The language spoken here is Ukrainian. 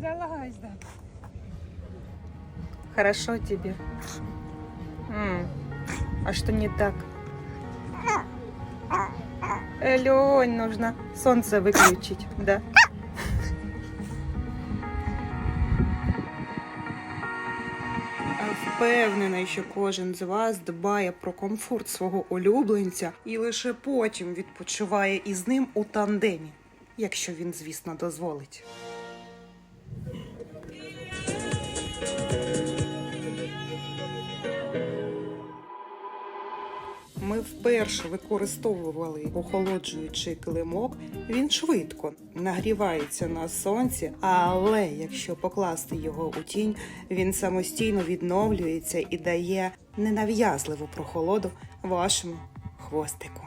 Залазь, да. Хорошо тебе? М, А что не так? Лень, нужно солнце выключить, да? Впевнена, що кожен з вас дбає про комфорт свого улюбленця і лише потім відпочиває із ним у тандемі, якщо він, звісно, дозволить. Ми вперше використовували охолоджуючий килимок. Він швидко нагрівається на сонці, але якщо покласти його у тінь, він самостійно відновлюється і дає ненав'язливу прохолоду вашому хвостику.